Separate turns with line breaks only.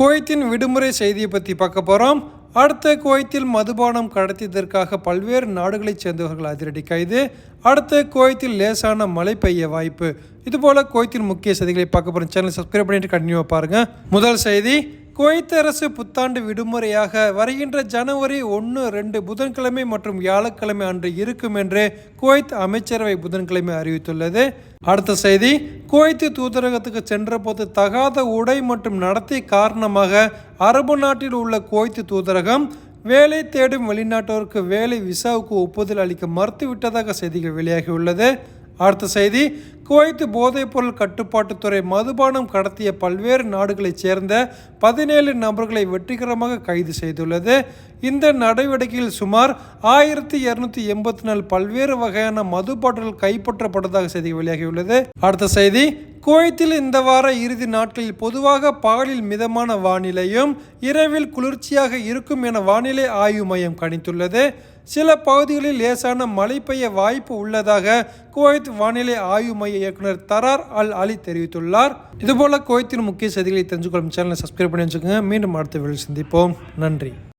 குவைத்தின் விடுமுறை செய்தியை பற்றி பார்க்க போகிறோம் அடுத்த குவைத்தில் மதுபானம் கடத்தியதற்காக பல்வேறு நாடுகளைச் சேர்ந்தவர்கள் அதிரடி கைது. அடுத்த குவைத்தில் லேசான மழை பெய்ய வாய்ப்பு. இதுபோல் குவைத்தின் முக்கிய செய்திகளை பார்க்க போகிறோம் சேனல் சப்ஸ்கிரைப் பண்ணிட்டு கண்டினியூவாக பாருங்கள் முதல் செய்தி குவைத் அரசு புத்தாண்டு விடுமுறையாக வருகின்ற ஜனவரி ஒன்று ரெண்டு புதன்கிழமை மற்றும் வியாழக்கிழமை அன்று இருக்கும் என்று குவைத் அமைச்சரவை புதன்கிழமை அறிவித்துள்ளது. அடுத்த செய்தி குவைத்து தூதரகத்துக்கு சென்றபோது தகாத உடை மற்றும் நடத்தை காரணமாக அரபு நாட்டில் உள்ள குவைத்து தூதரகம் வேலை தேடும் வெளிநாட்டோருக்கு வேலை விசாவுக்கு ஒப்புதல் அளிக்க மறுத்துவிட்டதாக செய்திகள் வெளியாகியுள்ளது. அடுத்த செய்தி குவைத்து போதைப்பொருள் கட்டுப்பாட்டுத்துறை மதுபானம் கடத்திய பல்வேறு நாடுகளைச் சேர்ந்த பதினேழு நபர்களை வெற்றிகரமாக கைது செய்துள்ளது. இந்த நடவடிக்கையில் சுமார் ஆயிரத்தி இருநூத்தி எண்பத்தி நாலு பல்வேறு வகையான மது கைப்பற்றப்பட்டதாக செய்தி வெளியாகியுள்ளது. அடுத்த செய்தி குவைத்தில் இந்த வார இறுதி நாட்களில் பொதுவாக பகலில் மிதமான வானிலையும் இரவில் குளிர்ச்சியாக இருக்கும் என வானிலை ஆய்வு மையம் கணித்துள்ளது. சில பகுதிகளில் லேசான மழை பெய்ய வாய்ப்பு உள்ளதாக குவைத் வானிலை ஆய்வு மைய இயக்குனர் தரார் அல் அலி தெரிவித்துள்ளார். இதுபோல குவைத்தின் முக்கிய செய்திகளை தெரிஞ்சுக்கொள்ளும் சேனலை சப்ஸ்கிரைப் பண்ணி வச்சுக்கோங்க. மீண்டும் அடுத்த வீடியோ சந்திப்போம். நன்றி.